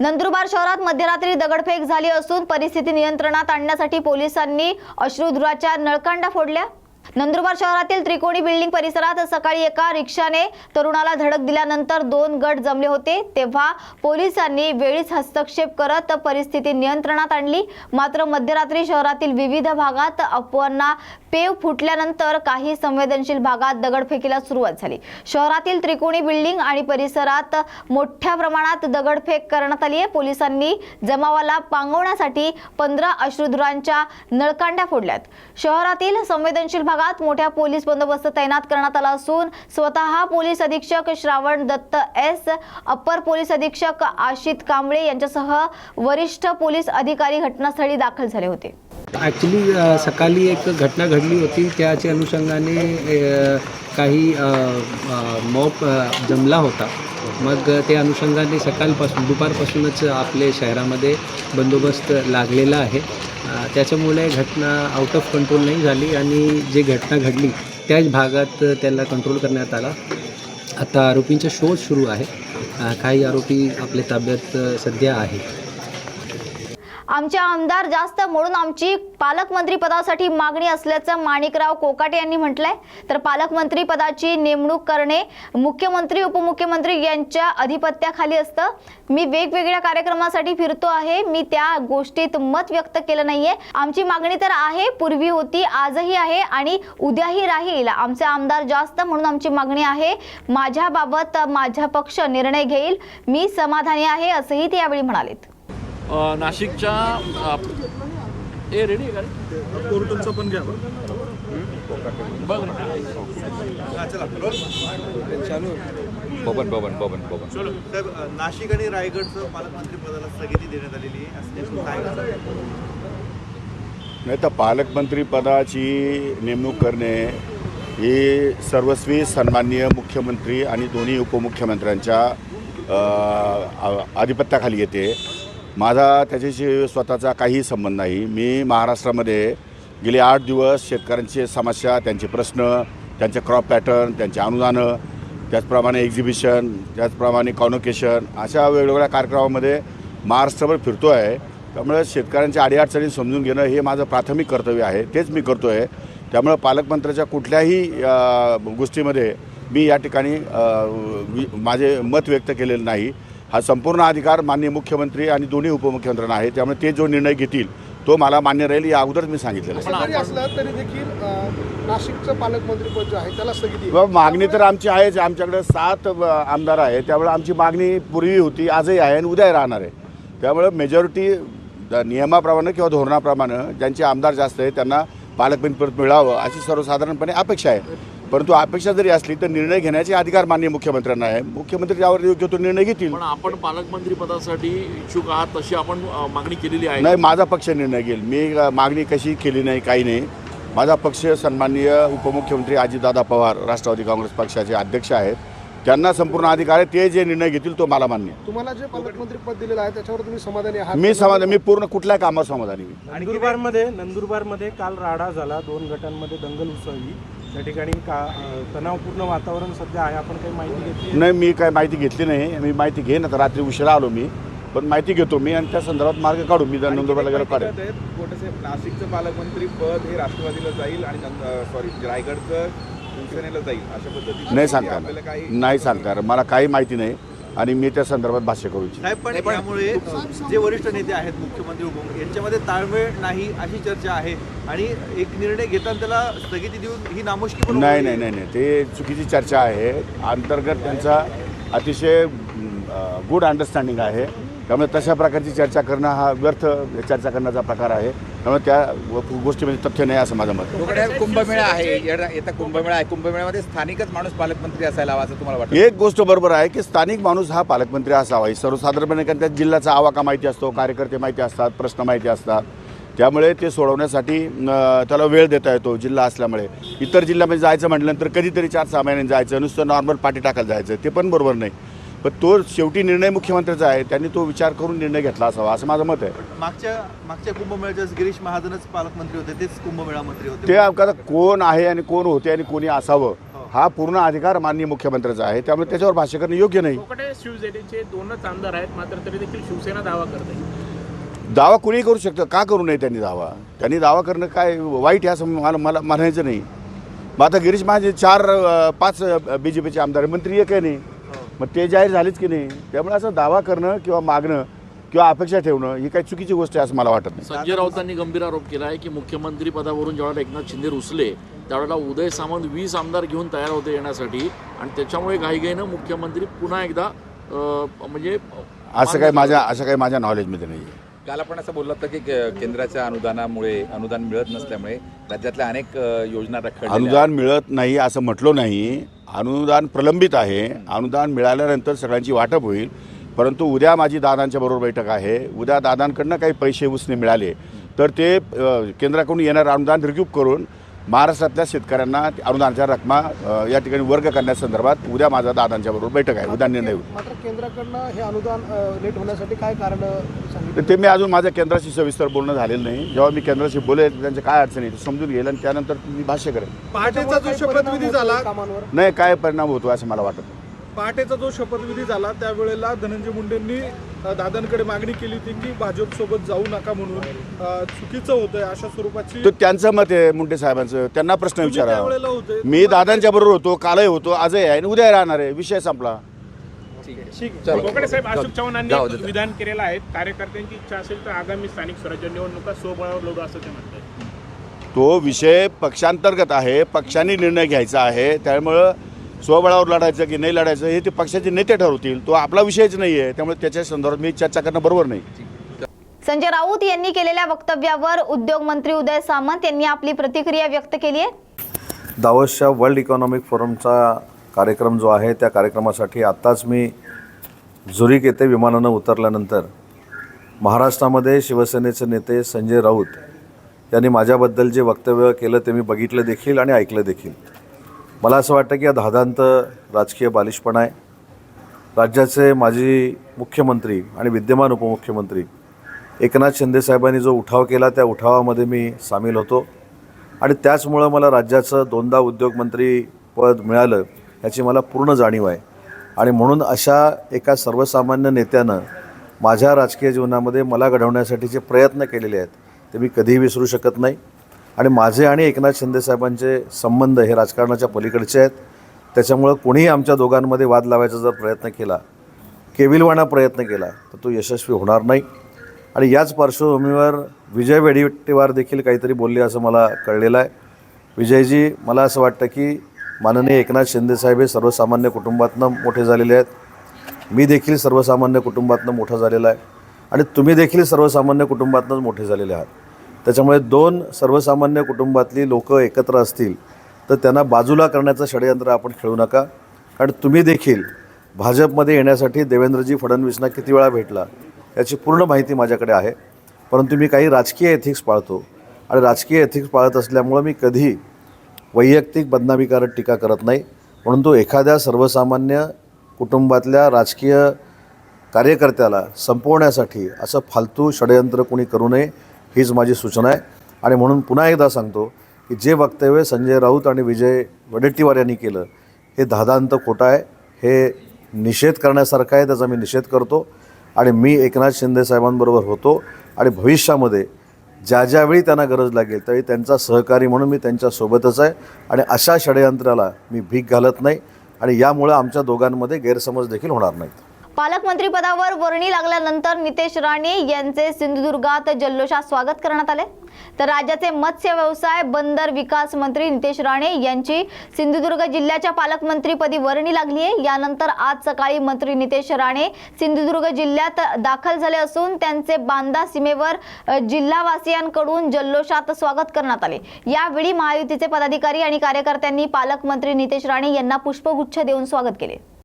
नंदुरबार शहरात मध्यरात्री दगडफेक झाली असून परिस्थिती नियंत्रणात आणण्यासाठी पोलिसांनी अश्रुधुराच्या नळकांडा फोडल्या. नंदुरबार शहरातील त्रिकोणी बिल्डिंग परिसरात सकाळी एका रिक्षाने तरुणाला धडक दिल्यानंतर दोन गट जमले होते. तेव्हा पोलिसांनी वेळीच हस्तक्षेप करत परिस्थिती नियंत्रणात आणली. मात्र मध्यरात्री शहरातील विविध भागात अफवांना पेव फुटल्यानंतर काही संवेदनशील भागात दगडफेकीला सुरुवात झाली. शहरातील त्रिकोणी बिल्डिंग आणि परिसरात मोठ्या प्रमाणात दगडफेक करण्यात आली आहे. पोलिसांनी जमावाला पांगवण्यासाठी पंधरा अश्रुधुरांच्या नळकांड्या फोडल्यात. शहरातील संवेदनशील भागात मोठ्या पोलीस बंदोबस्त तैनात करण्यात आला असून स्वतः पोलीस अधीक्षक Shravan Datta S upper police अधीक्षक आशित कांबळे यांच्यासह वरिष्ठ पोलीस अधिकारी घटनास्थळी दाखल झाले होते. ॲक्च्युली सकाळी एक घटना घडली होती. त्याच्या अनुषंगाने काही मॉप जमला होता. मग त्या अनुषंगाने सकाळपासून दुपारपासूनच आपले शहरामध्ये बंदोबस्त लागलेला आहे. त्याच्यामुळे घटना आउट ऑफ कंट्रोल नाही झाली आणि जे घटना घडली त्याच भागात त्याला कंट्रोल करण्यात आला. आता आरोपींचा शोध सुरू आहे. काही आरोपी आपल्या ताब्यात सध्या आहेत. आमचे आमदार जास्त म्हणून आमची पालकमंत्री पदासाठी मागणी असल्याचं माणिकराव कोकाटे यांनी म्हटलंय. तर पालकमंत्री पदाची नेमणूक करणे मुख्यमंत्री उपमुख्यमंत्री यांच्या अधिपत्याखाली असतं. मी वेगवेगळ्या कार्यक्रमासाठी फिरतो आहे. मी त्या गोष्टीत मत व्यक्त केलं नाहीये. आमची मागणी तर आहे पूर्वी होती आजही आहे आणि उद्याही राहील. आमचे आमदार जास्त म्हणून आमची मागणी आहे. माझ्याबाबत माझा पक्ष निर्णय घेईल. मी समाधानी आहे असंही ते यावेळी म्हणालेत. नाशिकच्या ए रेडी आहे पण घ्या बघ. बबन बबन बबन बबन. साहेब नाशिक आणि रायगडचं पालकमंत्री पदाला स्थगिती देण्यात आलेली आहे. असं काय सांगाल? नाही तर पालकमंत्री पदाची नेमणूक करणे ही सर्वस्वी सन्माननीय मुख्यमंत्री आणि दोन्ही उपमुख्यमंत्र्यांच्या आधिपत्याखाली येते. माझा त्याच्याशी स्वतःचा काही संबंध नाही. मी महाराष्ट्रामध्ये गेले आठ दिवस शेतकऱ्यांची समस्या त्यांचे प्रश्न त्यांचे क्रॉप पॅटर्न त्यांचे अनुदानं त्याचप्रमाणे एक्झिबिशन त्याचप्रमाणे कॉन्व्होकेशन अशा वेगवेगळ्या कार्यक्रमामध्ये महाराष्ट्रभर फिरतो आहे त्यामुळे शेतकऱ्यांच्या अडीअडचणी समजून घेणं हे माझं प्राथमिक कर्तव्य आहे. तेच मी करतो आहे त्यामुळे पालकमंत्र्याच्या कुठल्याही गोष्टीमध्ये मी या ठिकाणी माझे मत व्यक्त केलेलं नाही. हा संपूर्ण अधिकार माननीय मुख्यमंत्री आणि दोन्ही उपमुख्यमंत्र्यांना आहे. त्यामुळे ते जो निर्णय घेतील तो मला मान्य राहील या अगोदरच मी सांगितलेलं मागणी तर आमची आहेच. आमच्याकडे सात आमदार आहे त्यामुळे आमची मागणी पूर्वी होती आजही आहे आणि उद्याही राहणार आहे. त्यामुळे मेजॉरिटी नियमाप्रमाणे किंवा धोरणाप्रमाणे ज्यांचे आमदार जास्त आहे त्यांना पालकमंत्रीपद मिळावं अशी सर्वसाधारणपणे अपेक्षा आहे. परंतु अपेक्षा जरी असली तर निर्णय घेण्याचे अधिकार माननीय मुख्यमंत्र्यांना आहे. मुख्यमंत्री ज्यावर योग्य तो निर्णय घेतील. पण आपण पालकमंत्री पदासाठी इच्छुक आहात तशी आपण मागणी केलेली आहे. नाही माझा पक्ष निर्णय घेईल. मी मागणी कशी केली नाही काही नाही. माझा पक्ष सन्माननीय उपमुख्यमंत्री अजितदादा पवार राष्ट्रवादी काँग्रेस पक्षाचे अध्यक्ष आहेत. त्यांना संपूर्ण अधिकार आहे ते जे निर्णय घेतील तो मला मान्य आहे. तुम्हाला जे पालकमंत्रीपद दिलेलं आहे त्याच्यावर तुम्ही समाधानी आहात? मी समाधान मी पूर्ण कुठल्या कामावर समाधानी मी नंदुरबारमध्ये नंदुरबारमध्ये काल राडा झाला दोन गटांमध्ये दंगल उसळली. त्या ठिकाणी का तणावपूर्ण वातावरण सध्या आहे आपण काही माहिती घेतली नाही मी काय माहिती घेतली नाही. मी माहिती घेईन आता रात्री उशिरा आलो मी. पण माहिती घेतो मी आणि त्या संदर्भात मार्ग काढू. मी नंदुरबारला गेलो काढेल साहेब नाशिकचं पालकमंत्री पद हे राष्ट्रवादीला जाईल आणि सॉरी रायगडचं शिवसेनेला जाईल अशा पद्धतीने नाही सांगता आपल्याला येणार. काही नाही सांगता. मला काही माहिती नाही. आणि मी त्या संदर्भात भाष्य करू इच्छितो. साहेब पण यामुळे जे वरिष्ठ नेते आहेत मुख्यमंत्री यांच्यामध्ये ताळमेळ नाही अशी चर्चा आहे. आणि एक निर्णय घेताना त्याला स्थगिती देऊन ही नामुष्की पण नाही होऊ नाही नाही नाही. ते चुकीची चर्चा आहे. अंतर्गत त्यांचा अतिशय गुड अंडरस्टँडिंग आहे. त्यामुळे तशा प्रकारची चर्चा करणं हा व्यर्थ चर्चा करण्याचा प्रकार आहे. त्यामुळे त्या गोष्टीमध्ये तथ्य नाही असं माझं मत कुंभमेळा आहे. येता कुंभमेळा आहे. कुंभमेळ्यामध्ये स्थानिकच माणूस पालकमंत्री असायला हवा असं तुम्हाला वाटतं? एक गोष्ट बरोबर आहे की स्थानिक माणूस हा पालकमंत्री असावा. सर्वसाधारणपणे कारण त्या जिल्ह्याचा आवाका माहिती असतो कार्यकर्ते माहिती असतात प्रश्न माहिती असतात. त्यामुळे ते सोडवण्यासाठी त्याला वेळ देता येतो जिल्हा असल्यामुळे. इतर जिल्ह्यामध्ये जायचं म्हटल्यानंतर कधीतरी चार सहा महिन्यांनी जायचं. नुसतं नॉर्मल पाठी टाकायला जायचं. ते पण बरोबर नाही. पण तो शेवटी निर्णय मुख्यमंत्र्याचा आहे त्यांनी तो विचार करून निर्णय घेतला असावा असं माझं मत आहे. मागच्या मागच्या कुंभमेळ्याच्या गिरीश महाजनच पालकमंत्री होते तेच कुंभमेळा मंत्री होते. ते आता कोण आहे आणि कोण होते आणि कोणी असावं हा. पूर्ण अधिकार माननीय मुख्यमंत्र्याचा आहे त्यामुळे त्याच्यावर भाष्य करणं योग्य नाही. कोकटे शिवसेनेचे दोनच आमदार आहेत मात्र तरी देखील शिवसेना दावा करते. दावा कुणीही करू शकतं का करू नये त्यांनी दावा? त्यांनी दावा करणं काय वाईट आहे असं मला मला म्हणायचं नाही. मग आता गिरीश महाजन चार अं, पाच बी जे पीचे आमदार आहे, मंत्री एक आहे नाही. मग ते जाहीर झालेच की नाही? त्यामुळे असं दावा करणं किंवा मागणं किंवा अपेक्षा ठेवणं ही काही चुकीची गोष्ट आहे असं मला वाटत नाही. संजय राऊतांनी गंभीर आरोप केला आहे की मुख्यमंत्री पदावरून ज्यावेळेला एकनाथ शिंदे रुसले त्यावेळेला उदय सामंत वीस आमदार घेऊन तयार होते येण्यासाठी आणि त्याच्यामुळे घाईघाईनं मुख्यमंत्री पुन्हा एकदा म्हणजे असं काही माझ्या असं काही माझ्या नॉलेजमध्ये नाही आहे काल आपण असं बोललात की के- केंद्राच्या अनुदानामुळे अनुदान मिळत नसल्यामुळे राज्यातल्या अनेक योजना. अनुदान मिळत नाही असं म्हटलो नाही. अनुदान प्रलंबित आहे. अनुदान मिळाल्यानंतर सगळ्यांची वाटप होईल. परंतु उद्या माझी दादांच्या बरोबर बैठक आहे. उद्या दादांकडनं काही पैसे उसने मिळाले. तर ते केंद्राकडून येणारं अनुदान रिक्यूप करून महाराष्ट्रातल्या शेतकऱ्यांना अनुदानाच्या रकमा या ठिकाणी वर्ग करण्यासंदर्भात उद्या माझा दादांच्या बरोबर बैठक आहे उद्या निर्णय होईल. मात्र केंद्राकडनं हे अनुदान लेट होण्यासाठी काय कारण ते मी अजून माझ्या केंद्राशी सविस्तर बोलणं झालेलं नाही. जेव्हा मी केंद्राशी बोलेल त्यांच्या काय अडचणी ते समजून घेईल आणि त्यानंतर मी भाष्य करेन पहाटेचा जो शपथविधी झाला? कामांवर? नाही काय परिणाम होतो असं मला वाटत. नाही. पहाटेचा जो शपथविधी झाला त्यावेळेला धनंजय मुंडेंनी दादांकडे मागणी केली होती की भाजपसोबत जाऊ नका म्हणून. चुकीचं होतंय अशा स्वरूपाची तर त्यांचं मत आहे मुंडे साहेबांचं. त्यांना प्रश्न विचारा. त्यावेळेला होते. मी दादांच्या बरोबर होतो कालही होतो आजही आहे आणि उद्या राहणार आहे. विषय संपला. साहेब अशोक चव्हाणांनी. विधान केलेलं आहे. कार्यकर्त्यांची इच्छा असेल तर आगामी स्थानिक स्वराज्य निवडणुका स्वबळावर लढू असं ते म्हणतात तो विषय पक्षांतर्गत आहे. पक्षांनी निर्णय घ्यायचा आहे. त्यामुळं स्वबळावर लढायचं की नाही लढायचं हे ते पक्षाचे नेते ठरवतील. तो आपला विषयच नाही आहे त्यामुळे त्याच्या संदर्भात मी चर्चा करणं बरोबर नाही. संजय राऊत यांनी केलेल्या वक्तव्यावर उद्योग मंत्री उदय सामंत यांनी आपली प्रतिक्रिया व्यक्त केली आहे. दावसच्या वर्ल्ड इकॉनॉमिक फोरमचा कार्यक्रम जो आहे त्या कार्यक्रमासाठी आत्ताच मी झुरिक येथे विमानानं उतरल्यानंतर महाराष्ट्रामध्ये शिवसेनेचे नेते संजय राऊत यांनी माझ्याबद्दल जे वक्तव्य केलं ते मी बघितलं देखील आणि ऐकलं देखील. मला असं वाटतं की हा धादांत राजकीय बालिशपणा आहे. राज्याचे माजी मुख्यमंत्री आणि विद्यमान उपमुख्यमंत्री एकनाथ शिंदेसाहेबांनी जो उठाव केला त्या उठावामध्ये मी सामील होतो. आणि त्याचमुळं मला राज्याचं दोनदा उद्योगमंत्री पद मिळालं याची मला पूर्ण जाणीव आहे. आणि म्हणून अशा एका सर्वसामान्य नेत्यानं माझ्या राजकीय जीवनामध्ये मला घडवण्यासाठी जे प्रयत्न केलेले आहेत ते मी कधीही विसरू शकत नाही. आणि माझे आणि एकनाथ शिंदेसाहेबांचे संबंध हे राजकारणाच्या पलीकडचे आहेत. त्याच्यामुळं कोणीही आमच्या दोघांमध्ये वाद लावायचा जर प्रयत्न केला केविलवाणा प्रयत्न केला तर तो यशस्वी होणार नाही. आणि याच पार्श्वभूमीवर विजय वेडिट्टीवार देखील काहीतरी बोलले असं मला कळलेलं आहे. विजयजी मला असं वाटतं की माननीय एकनाथ शिंदेसाहेब हे सर्वसामान्य कुटुंबातनं मोठे झालेले आहेत. मी देखील सर्वसामान्य कुटुंबातनं मोठा झालेला आहे. आणि तुम्ही देखील सर्वसामान्य कुटुंबातनंच मोठे झालेले आहात. त्याच्यामुळे दोन सर्वसामान्य कुटुंबातली लोकं एकत्र असतील तर त्यांना बाजूला करण्याचं षडयंत्र आपण खेळू नका. कारण तुम्ही देखील भाजपमध्ये येण्यासाठी देवेंद्रजी फडणवीसना किती वेळा भेटला याची पूर्ण माहिती माझ्याकडे आहे. परंतु मी काही राजकीय एथिक्स पाळतो आणि राजकीय एथिक्स पाळत असल्यामुळं मी कधी वैयक्तिक बदनामीकारक टीका करत नाही. परंतु एखाद्या सर्वसामान्य कुटुंबातल्या राजकीय कार्यकर्त्याला संपवण्यासाठी असं फालतू षडयंत्र कोणी करू नये हीच माझी सूचना आहे. आणि म्हणून पुन्हा एकदा सांगतो की जे वक्तव्य संजय राऊत आणि विजय वडेट्टीवार यांनी केलं हे धादांत खोटं आहे. हे निषेध करण्यासारखं आहे त्याचा मी निषेध करतो. आणि मी एकनाथ शिंदे साहेबांबरोबर होतो. आणि भविष्यामध्ये ज्या ज्यावेळी त्यांना गरज लागेल त्यावेळी त्यांचा सहकारी म्हणून मी त्यांच्यासोबतच आहे. आणि अशा षडयंत्राला मी भीक घालत नाही. आणि यामुळं आमच्या दोघांमध्ये गैरसमज देखील होणार नाहीत. पालकमंत्री पदावर वर्णी लागल्यानंतर नितेश राणे यांचे सिंधुदुर्गात जल्लोषात स्वागत करण्यात आले. तर राज्याचे मत्स्य व्यवसाय बंदर विकास मंत्री नितेश राणे यांची सिंधुदुर्ग जिल्ह्याच्या पालकमंत्रीपदी वर्णी लागली आहे. यानंतर आज सकाळी मंत्री नितेश राणे सिंधुदुर्ग जिल्ह्यात दाखल झाले असून त्यांचे बांदा सीमेवर जिल्हावासियांकडून जल्लोषात स्वागत करण्यात आले. यावेळी महायुतीचे पदाधिकारी आणि कार्यकर्त्यांनी पालकमंत्री नितेश राणे यांना पुष्पगुच्छ देऊन स्वागत केले.